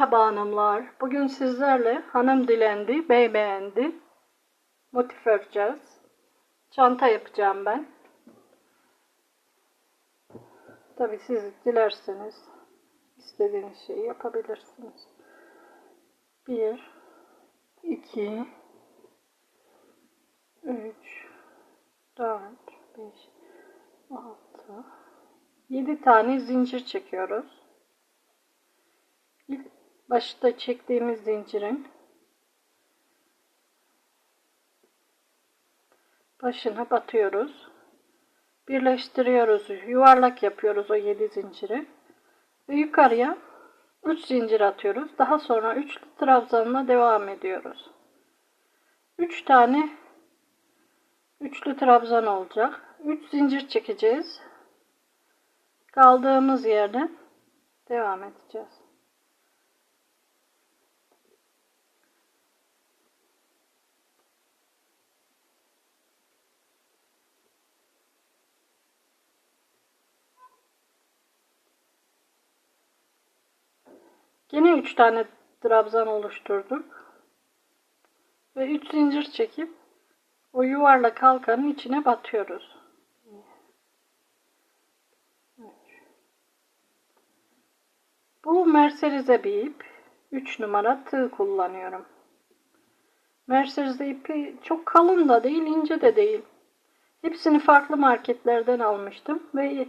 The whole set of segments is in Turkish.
Merhaba hanımlar. Bugün sizlerle hanım dilendi, bey beğendi. Motif öreceğiz. Çanta yapacağım ben. Tabi siz dilerseniz istediğiniz şeyi yapabilirsiniz. 1 2 3 4 5 6 7 tane zincir çekiyoruz. Başta çektiğimiz zincirin başına batıyoruz. Birleştiriyoruz. Yuvarlak yapıyoruz o 7 zinciri. Ve yukarıya 3 zincir atıyoruz. Daha sonra 3 trabzanla devam ediyoruz. 3 tane üçlü trabzan olacak. 3 zincir çekeceğiz. Kaldığımız yerden devam edeceğiz. Yine 3 tane trabzan oluşturduk. Ve 3 zincir çekip o yuvarlak halkanın içine batıyoruz. Bu merserize bir ip. 3 numara tığ kullanıyorum. Merserize ipi çok kalın da değil, ince de değil. Hepsini farklı marketlerden almıştım ve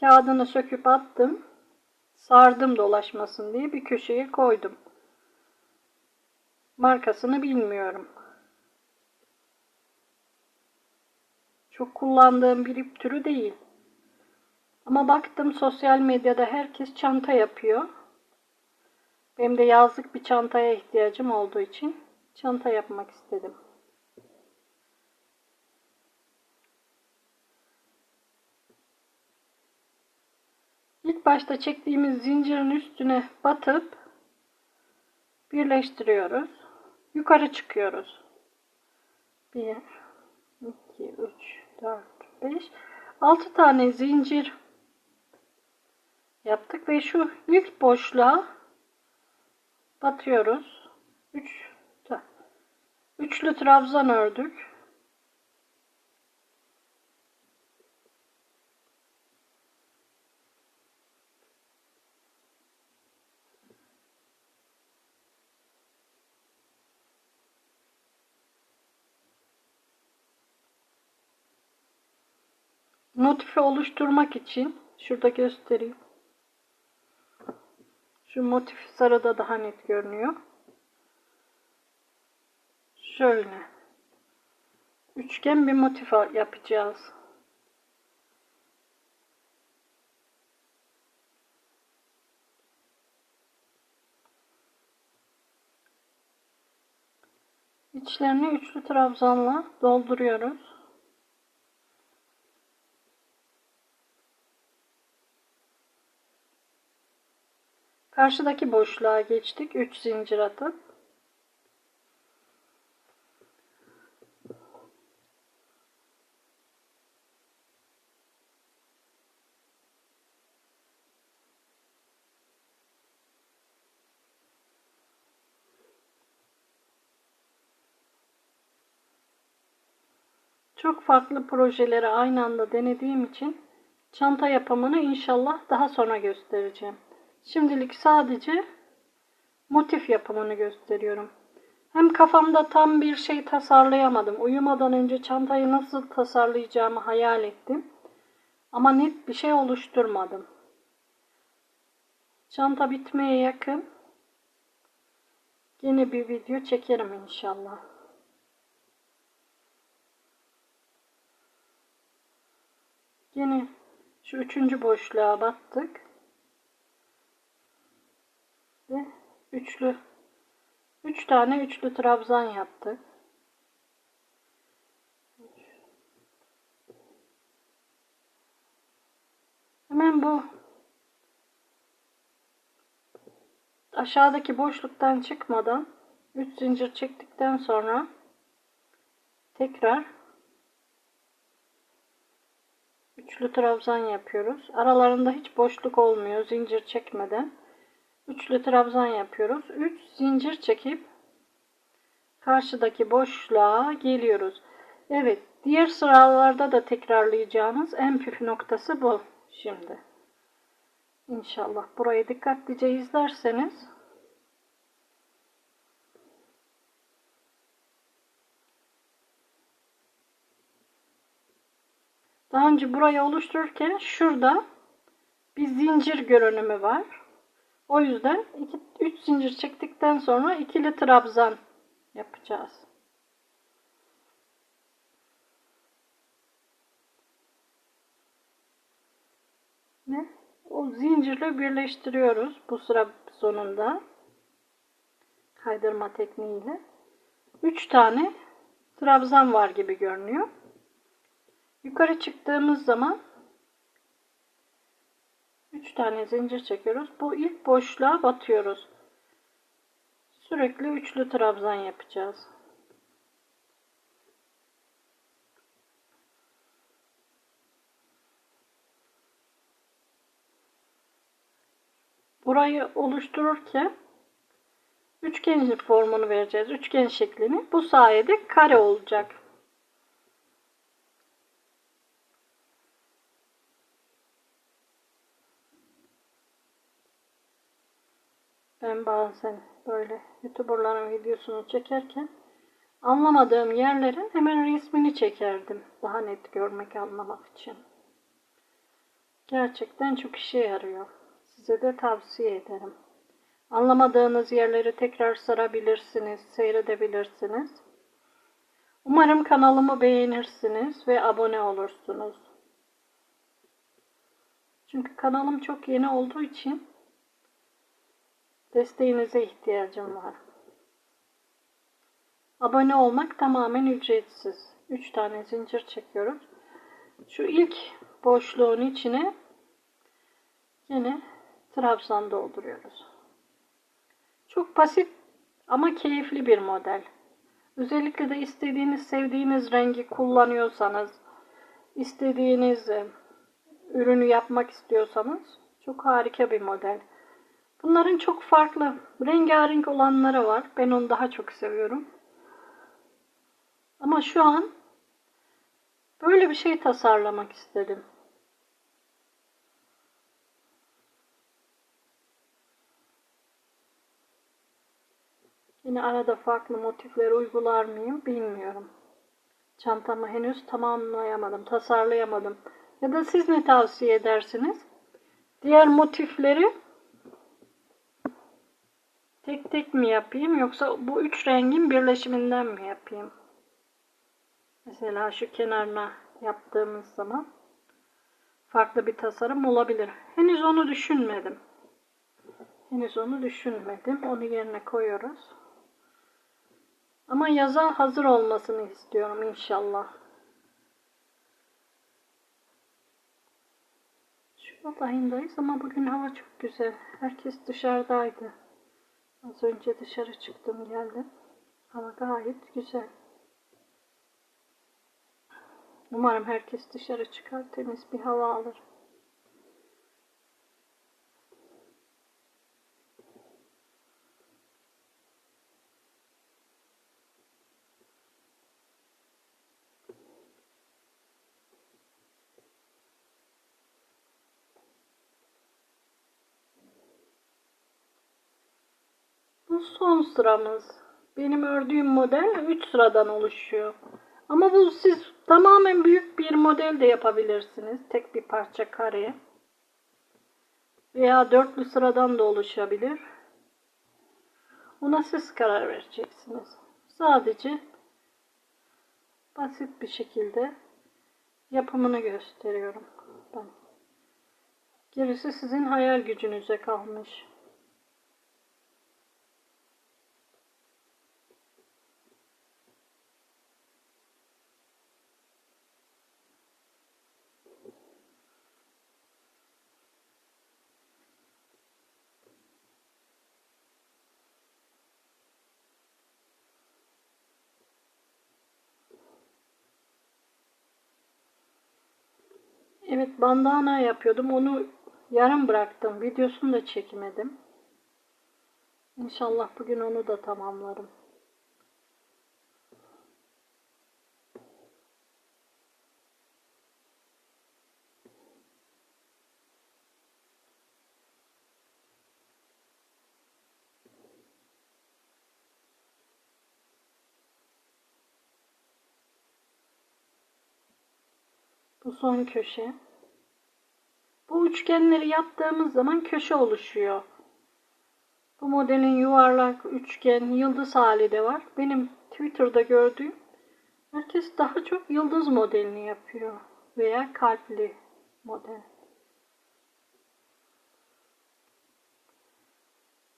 kağıdını söküp attım. Sardım dolaşmasın diye bir köşeye koydum. Markasını bilmiyorum. Çok kullandığım bir ip türü değil. Ama baktım sosyal medyada herkes çanta yapıyor. Benim de yazlık bir çantaya ihtiyacım olduğu için çanta yapmak istedim. İlk başta çektiğimiz zincirin üstüne batıp birleştiriyoruz. Yukarı çıkıyoruz. 1 2 3 4 5 6 tane zincir yaptık ve şu ilk boşluğa batıyoruz. 3 üçlü trabzan ördük. Motifi oluşturmak için şurada göstereyim. Şu motif sarıda daha net görünüyor. Şöyle. Üçgen bir motif yapacağız. İçlerini üçlü trabzanla dolduruyoruz. Karşıdaki boşluğa geçtik. 3 zincir atıp Çok farklı projeleri aynı anda denediğim için çanta yapımını inşallah daha sonra göstereceğim. Şimdilik sadece motif yapımını gösteriyorum. Hem kafamda tam bir şey tasarlayamadım. Uyumadan önce çantayı nasıl tasarlayacağımı hayal ettim. Ama net bir şey oluşturmadım. Çanta bitmeye yakın. Yine bir video çekerim inşallah. Yine şu üçüncü boşluğa battık ve üçlü üç tane üçlü trabzan yaptık. Hemen bu aşağıdaki boşluktan çıkmadan 3 zincir çektikten sonra tekrar üçlü trabzan yapıyoruz. Aralarında hiç boşluk olmuyor zincir çekmeden. Üçlü trabzan yapıyoruz. 3 zincir çekip karşıdaki boşluğa geliyoruz. Evet, diğer sıralarda da tekrarlayacağımız en püf noktası bu şimdi. İnşallah burayı dikkatlice izlerseniz Daha önce burayı oluştururken şurada bir zincir görünümü var. O yüzden 3 zincir çektikten sonra ikili trabzan yapacağız. Ve o zincirle birleştiriyoruz bu sıra sonunda kaydırma tekniğiyle. 3 tane trabzan var gibi görünüyor. Yukarı çıktığımız zaman 3 tane zincir çekiyoruz. Bu ilk boşluğa batıyoruz. Sürekli üçlü trabzan yapacağız. Burayı oluştururken üçgen formunu vereceğiz. Üçgen şeklini. Bu sayede kare olacak. Bazen böyle youtuberların videosunu çekerken anlamadığım yerlerin hemen resmini çekerdim. Daha net görmek anlamak için. Gerçekten çok işe yarıyor. Size de tavsiye ederim. Anlamadığınız yerleri tekrar sarabilirsiniz, seyredebilirsiniz. Umarım kanalımı beğenirsiniz ve abone olursunuz. Çünkü kanalım çok yeni olduğu için Desteğinize ihtiyacım var. Abone olmak tamamen ücretsiz. 3 tane zincir çekiyoruz. Şu ilk boşluğun içine yine trabzan dolduruyoruz. Çok basit ama keyifli bir model. Özellikle de istediğiniz, sevdiğiniz rengi kullanıyorsanız, istediğiniz e, ürünü yapmak istiyorsanız çok harika bir model. Bunların çok farklı, rengarenk olanları var. Ben onu daha çok seviyorum. Ama şu an böyle bir şey tasarlamak istedim. Yine arada farklı motifler uygular mıyım bilmiyorum. Çantamı henüz tamamlayamadım, tasarlayamadım. Ya da siz ne tavsiye edersiniz? Diğer motifleri Tek tek mi yapayım yoksa bu üç rengin birleşiminden mi yapayım? Mesela şu kenarına yaptığımız zaman farklı bir tasarım olabilir. Henüz onu düşünmedim. Henüz onu düşünmedim. Onu yerine koyuyoruz. Ama yaza hazır olmasını istiyorum inşallah. Şubat ayındayız ama bugün hava çok güzel. Herkes dışarıdaydı. Az önce dışarı çıktım geldim. Hava gayet güzel. Umarım herkes dışarı çıkar temiz bir hava alır. Son sıramız. Benim ördüğüm model 3 sıradan oluşuyor. Ama bu siz tamamen büyük bir model de yapabilirsiniz. Tek bir parça kare. Veya dörtlü sıradan da oluşabilir. Ona siz karar vereceksiniz. Sadece basit bir şekilde yapımını gösteriyorum ben. Gerisi sizin hayal gücünüze kalmış. Evet bandana yapıyordum. Onu yarım bıraktım. Videosunu da çekmedim. İnşallah bugün onu da tamamlarım. Bu son köşe. Bu üçgenleri yaptığımız zaman köşe oluşuyor. Bu modelin yuvarlak, üçgen, yıldız hali de var. Benim Twitter'da gördüğüm herkes daha çok yıldız modelini yapıyor veya kalpli model.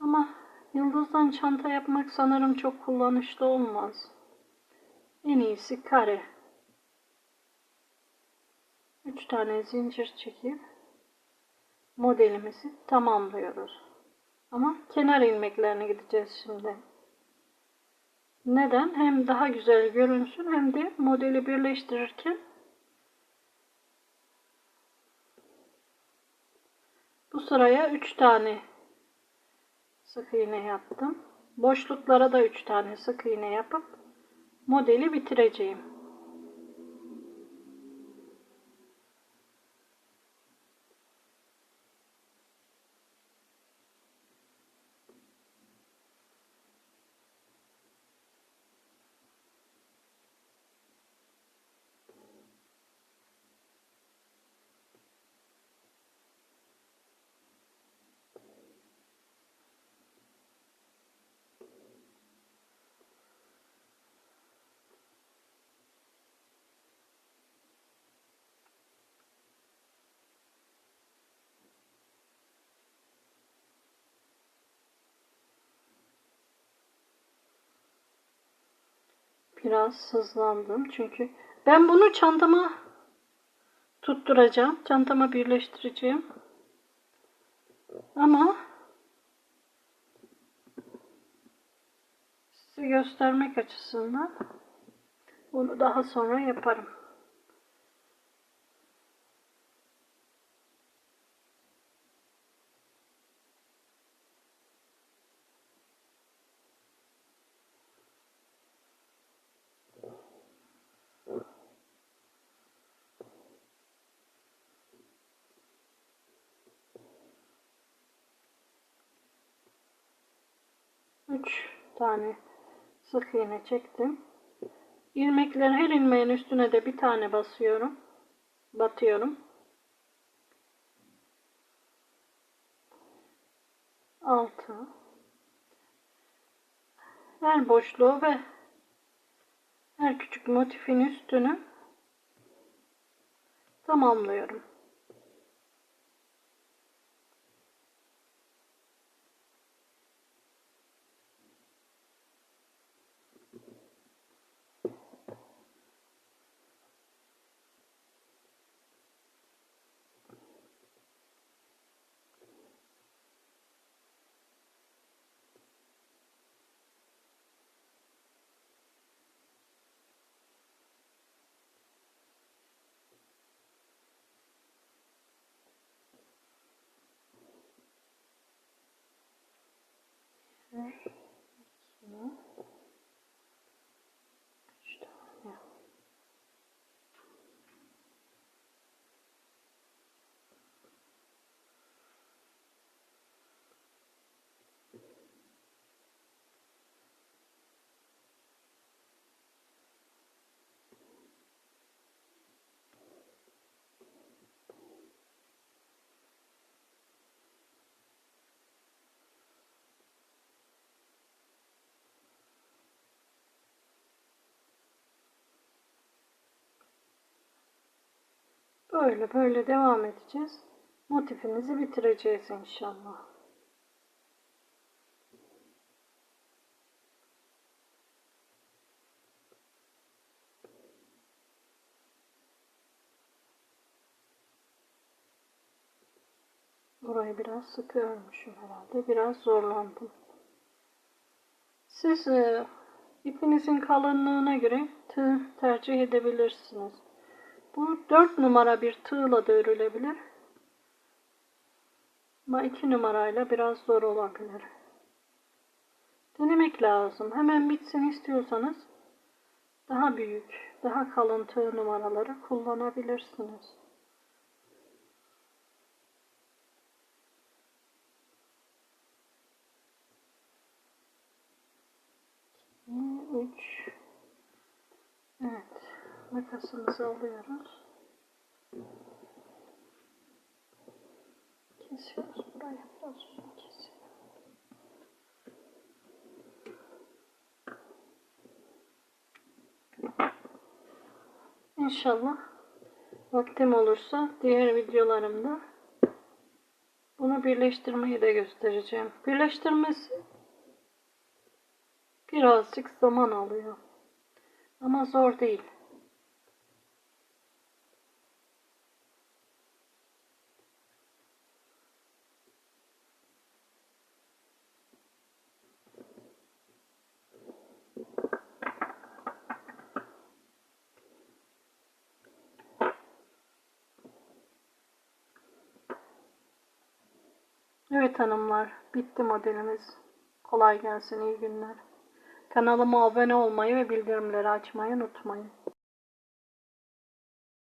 Ama yıldızdan çanta yapmak sanırım çok kullanışlı olmaz. En iyisi kare. 3 tane zincir çekip modelimizi tamamlıyoruz. Ama kenar ilmeklerine gideceğiz şimdi. Neden? Hem daha güzel görünsün hem de modeli birleştirirken bu sıraya 3 tane sık iğne yaptım. Boşluklara da 3 tane sık iğne yapıp modeli bitireceğim. Biraz hızlandım çünkü ben bunu çantama tutturacağım. Çantama birleştireceğim. Ama size göstermek açısından bunu daha sonra yaparım. Üç tane sık iğne çektim. İlmeklerin her ilmeğin üstüne de bir tane basıyorum. Batıyorum. Altı. Her boşluğu ve her küçük motifin üstünü tamamlıyorum. Bir, Böyle böyle devam edeceğiz. Motifimizi bitireceğiz inşallah. Burayı biraz sıkı örmüşüm herhalde. Biraz zorlandım. Siz e, ipinizin kalınlığına göre tığ tercih edebilirsiniz. Bu 4 numara bir tığla da örülebilir. Ama 2 numarayla biraz zor olabilir. Denemek lazım. Hemen bitsin istiyorsanız daha büyük, daha kalın tığ numaraları kullanabilirsiniz. İki, Üç. Evet. Makasımızı alıyoruz. Kesiyoruz. Buraya biraz kesiyoruz. İnşallah vaktim olursa diğer videolarımda bunu birleştirmeyi de göstereceğim. Birleştirmesi birazcık zaman alıyor. Ama zor değil. Evet hanımlar, bitti modelimiz. Kolay gelsin, iyi günler. Kanalıma abone olmayı ve bildirimleri açmayı unutmayın.